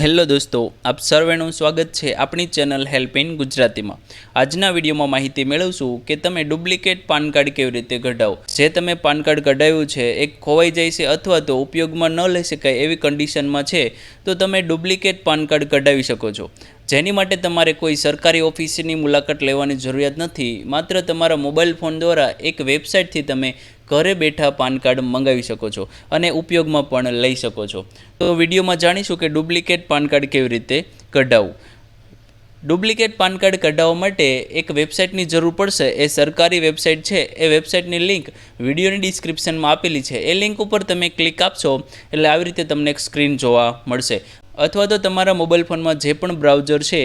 Hello દોસ્તો, આપ સર્વેનું સ્વાગત છે આપણી ચેનલ હેલ્પ ઇન ગુજરાતીમાં. આજના વિડીયોમાં માહિતી મેળવશું કે તમે ડુપ્લિકેટ પાન કાર્ડ કેવી રીતે કઢાવો. જે તમે પાન કાર્ડ કઢાવ્યું છે એ ખોવાઈ જાય છે અથવા તો ઉપયોગમાં ન લઈ શકાય એવી કન્ડિશનમાં છે, તો તમે ડુપ્લિકેટ પાન કાર્ડ કઢાવી શકો છો. જેની માટે તમારે કોઈ સરકારી ઓફિસની મુલાકાત લેવાની જરૂરિયાત નથી, માત્ર તમારા મોબાઈલ ફોન દ્વારા એક વેબસાઇટથી તમે ઘરે બેઠા પાન કાર્ડ મંગાવી શકો છો અને ઉપયોગમાં પણ લઈ શકો છો. તો વિડીયોમાં જાણીશું કે ડુપ્લિકેટ પાન કાર્ડ કેવી રીતે કઢાવવું. ડુપ્લિકેટ પાન કાર્ડ કઢાવવા માટે એક વેબસાઇટની જરૂર પડશે. એ સરકારી વેબસાઇટ છે. એ વેબસાઇટની લિંક વિડીયોની ડિસ્ક્રિપ્શનમાં આપેલી છે. એ લિંક ઉપર તમે ક્લિક આપશો એટલે આવી રીતે તમને એક સ્ક્રીન જોવા મળશે. અથવા તો તમારા મોબાઈલ ફોનમાં જે પણ બ્રાઉઝર છે,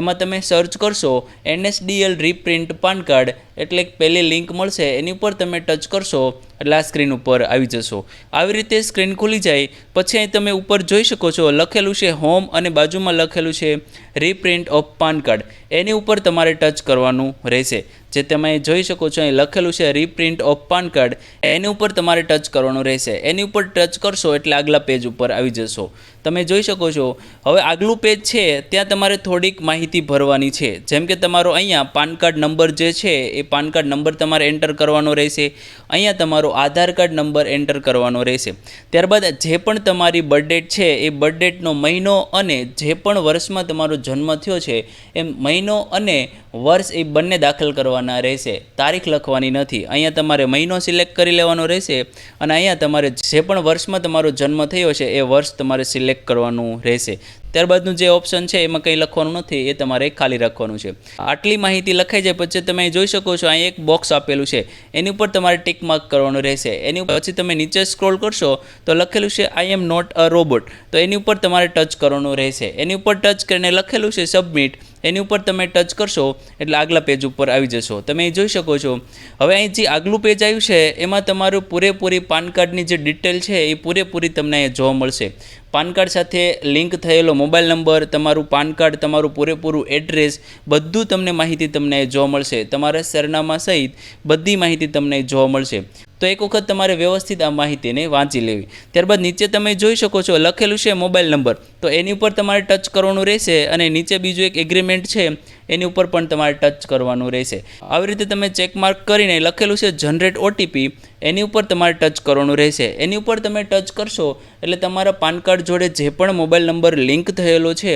એમાં તમે સર્ચ કરશો એનએસડીએલ રીપ્રિન્ટ પાન કાર્ડ એટલે પહેલી લિંક મળશે, એની ઉપર તમે ટચ કરશો, એટલે આ સ્ક્રીન ઉપર આવી જશો. આવી રીતે સ્ક્રીન ખુલી જાય, પછી અહીં તમે ઉપર જોઈ શકો છો, લખેલું છે હોમ અને બાજુમાં લખેલું છે રીપ્રિન્ટ ઓફ પાન કાર્ડ એની ઉપર તમારે ટચ કરવાનું રહેશે. જે તમે જોઈ શકો છો, અહીં લખેલું છે રીપ્રિન્ટ ઓફ પાન કાર્ડ એની ઉપર તમારે ટચ કરવાનું રહેશે. એની ઉપર ટચ કરશો, એટલે આગલા પેજ ઉપર આવી જશો. તમે જોઈ શકો છો, હવે આગલું પેજ છે, ત્યાં તમારે થોડીક માહિતી ભરવાની છે. જેમ કે તમારો અહીંયા પાન કાર્ડ નંબર જે છે, એ પાન કાર્ડ નંબર તમારે એન્ટર કરવાનો રહેશે. અહીંયા તમારો આધાર કાર્ડ નંબર એન્ટર કરવાનો રહેશે. ત્યારબાદ જે પણ તમારી બર્થડેટ છે, એ બર્થડેટનો મહિનો અને જે પણ વર્ષમાં તમારો જન્મ થયો છે, એમ મહિનો અને વર્ષ એ બંને દાખલ કરવાના રહેશે. તારીખ લખવાની નથી. અહીંયા તમારે મહિનો સિલેક્ટ કરી લેવાનો રહેશે અને અહીંયા તમારે જે પણ વર્ષમાં તમારો જન્મ થયો છે એ વર્ષ તમારે સિલેક્ટ કરવાનું રહેશે. ત્યારબાદનું જે ઓપ્શન છે એમાં કંઈ લખવાનું નથી, એ તમારે ખાલી રાખવાનું છે. આટલી માહિતી લખાઈ જાય પછી તમે જોઈ શકો છો, અહીં એક બોક્સ આપેલું છે. એની ઉપર તમારે ટિક માર્ક કરવાનું રહેશે. એની પછી તમે નીચે સ્ક્રોલ કરશો તો લખેલું છે આઈ એમ નોટ અ રોબોટ તો એની ઉપર તમારે ટચ કરવાનું રહેશે. એની ઉપર ટચ કરીને લખેલું છે સબમિટ એની ઉપર તમે ટચ કરશો, એટલે આગલા પેજ ઉપર આવી જશો. તમે અહીં જોઈ શકો છો. હવે અહીં જે આગલું પેજ આવ્યું છે, એમાં તમારું પૂરેપૂરી પાન કાર્ડની જે ડિટેલ છે, એ પૂરેપૂરી તમને અહીંયા જોવા મળશે. પાન કાર્ડ સાથે લિંક થયેલો મોબાઈલ નંબર તમારું પાન કાર્ડ, તમારું પૂરેપૂરું એડ્રેસ બધું તમને માહિતી તમને જોવા મળશે. તમારા સરનામા સહિત બધી માહિતી તમને જોવા મળશે. તો એક વખત તમારે વ્યવસ્થિત આ માહિતીને વાંચી લેવી. ત્યારબાદ નીચે તમે જોઈ શકો છો, લખેલું છે મોબાઈલ નંબર. તો એની ઉપર તમારે ટચ કરવાનું રહેશે અને નીચે બીજું એક એગ્રીમેન્ટ છે એની ઉપર પણ તમારે ટચ કરવાનું રહેશે. આવી રીતે તમે ચેક માર્ક કરીને લખેલું છે જનરેટ ઓટીપી એની ઉપર તમારે ટચ કરવાનું રહેશે. એની ઉપર તમે ટચ કરશો એટલે તમારા પાન કાર્ડ જોડે જે પણ મોબાઈલ નંબર લિંક થયેલો છે,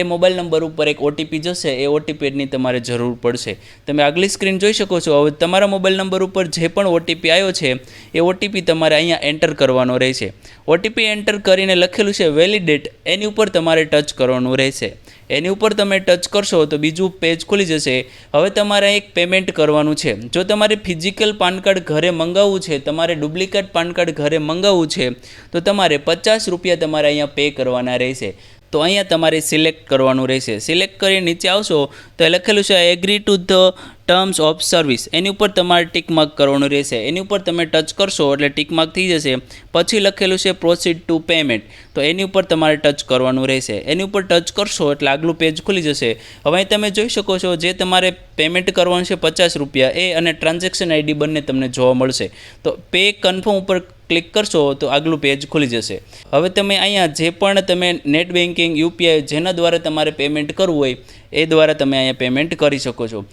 એ મોબાઈલ નંબર ઉપર એક ઓટીપી જશે, એ ઓટીપીની તમારે જરૂર પડશે. તમે આગલી સ્ક્રીન જોઈ શકો છો. હવે તમારા મોબાઈલ નંબર ઉપર જે પણ ઓટીપી આવ્યો છે, એ ઓટીપી તમારે અહીંયા એન્ટર કરવાનો રહેશે. ઓટીપી એન્ટર કરીને લખેલું છે વેલિડેટ એની ઉપર તમારે ટચ કરવાનું રહેશે. એની ઉપર તમે ટચ કરશો તો બીજું પેજ ખુલી જશે. હવે તમારે એક પેમેન્ટ કરવાનું છે. જો તમારે ફિઝિકલ પાન કાર્ડ ઘરે મંગાવવું છે, તમારે ડુપ્લિકેટ પાન કાર્ડ ઘરે મંગાવવું છે, તો તમારે પચાસ રૂપિયા તમારે અહીંયા પે કરવાના રહેશે. તો અહીંયા તમારે સિલેક્ટ કરવાનું રહેશે. સિલેક્ટ કરી નીચે આવશો, તો લખેલું છે agree to the terms of service એની ઉપર તમારે ટીકમાર્ક કરવાનું રહેશે. એની ઉપર તમે ટચ કરશો, એટલે ટિક માર્ક થઈ જશે. પછી લખેલું છે પ્રોસીડ ટુ પેમેન્ટ તો એની ઉપર તમારે ટચ કરવાનું રહેશે. એની ઉપર ટચ કરશો, એટલે આગલું પેજ ખુલી જશે. હવે તમે જોઈ શકો છો, જે તમારે પેમેન્ટ કરવાનું છે, પચાસ રૂપિયા, એ અને ટ્રાન્ઝેક્શન આઈડી બંને તમને જોવા મળશે. તો પે કન્ફર્મ ઉપર ક્લિક કરશો તો આગલું પેજ ખુલી જશે. હવે તમે અહીંયા જે પણ તમે નેટ બેન્કિંગ યુપીઆઈ જેના દ્વારા તમારે પેમેન્ટ કરવું હોય, એ દ્વારા તમે અહીંયા પેમેન્ટ કરી શકો છો.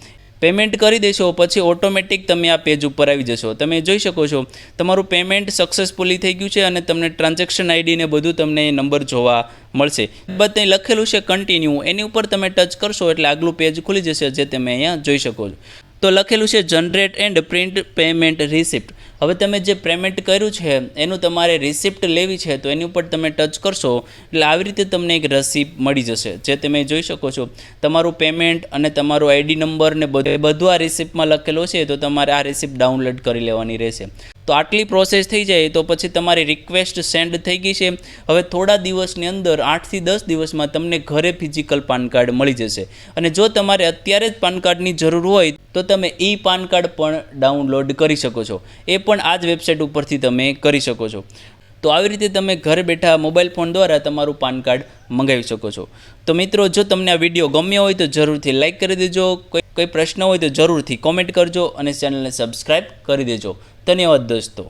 પેમેન્ટ કરી દેશો, પછી ઓટોમેટિક તમે આ પેજ ઉપર આવી જશો. તમે જોઈ શકો છો, તમારું પેમેન્ટ સક્સેસફુલી થઈ ગયું છે અને તમને ટ્રાન્ઝેક્શન આઈડી ને બધું તમને એ નંબર જોવા મળશે. ત્યાં લખેલું છે કન્ટિન્યુ એની ઉપર તમે ટચ કરશો એટલે આગલું પેજ ખુલી જશે, જે તમે અહીંયા જોઈ શકો છો. તો લખેલું છે generate and print payment receipt હવે તમે જે પેમેન્ટ કર્યું છે, એનું તમારે રિસિપ્ટ લેવી છે, તો એની ઉપર તમે ટચ કરશો, એટલે આવી રીતે તમને એક રસીપ મળી જશે, જે તમે જોઈ શકો છો. તમારું પેમેન્ટ અને તમારો આઈડી નંબર ને બધું બધું આ રિસિપ્ટમાં લખેલો છે, તો તમારે આ રિસિપ્ટ ડાઉનલોડ કરી લેવાની રહેશે. તો આટલી પ્રોસેસ થઈ જાય, તો પછી તમારી રિક્વેસ્ટ સેન્ડ થઈ ગઈ છે. હવે થોડા દિવસની અંદર, આઠથી દસ દિવસમાં તમને ઘરે ફિઝિકલ પાન કાર્ડ મળી જશે. અને જો તમારે અત્યારે જ પાન કાર્ડની જરૂર હોય તો તમે ઈ પાન કાર્ડ પણ ડાઉનલોડ કરી શકો છો. એ પણ આ જ વેબસાઇટ ઉપરથી તમે કરી શકો છો. તો આવી રીતે તમે ઘર બેઠા મોબાઈલ ફોન દ્વારા તમારું પાન કાર્ડ મંગાવી શકો છો. તો મિત્રો, જો તમને આ વીડિયો ગમ્યો હોય તો જરૂરથી લાઇક કરી દેજો. કોઈ કોઈ પ્રશ્ન હોય તો જરૂરથી કોમેન્ટ કરજો અને ચેનલને સબસ્ક્રાઈબ કરી દેજો. ધન્યવાદ દોસ્તો.